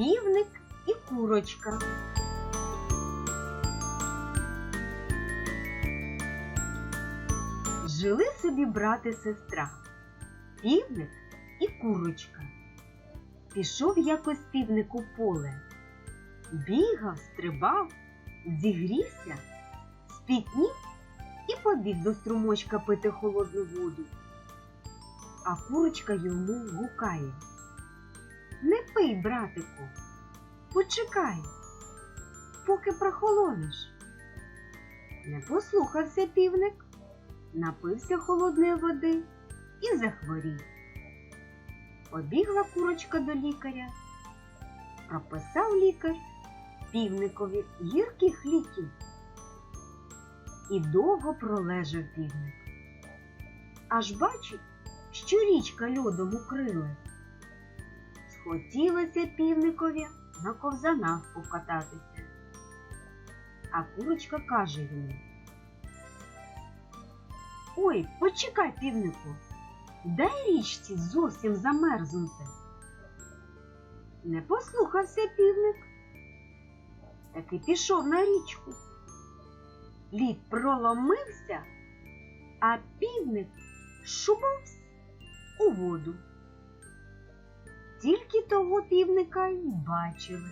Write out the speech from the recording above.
Півник і курочка. Жили собі брат і сестра, півник і курочка. Пішов якось півник у поле, бігав, стрибав, зігрівся, спітнів і побіг до струмочка пити холодну воду. А курочка йому гукає. Пий, братику, почекай, поки прохолонеш. Не послухався півник, напився холодної води і захворів. Побігла курочка до лікаря, прописав лікар півникові гірких ліків. І довго пролежав півник. Аж бачить, що річка льодом укрилась. Схотілося півникові на ковзанах покататися. А курочка каже йому. Ой, почекай, півнику, дай річці зовсім замерзнути. Не послухався півник, таки пішов на річку. Лід проломився, а півник шубавсь у воду. Тільки того півника й бачили.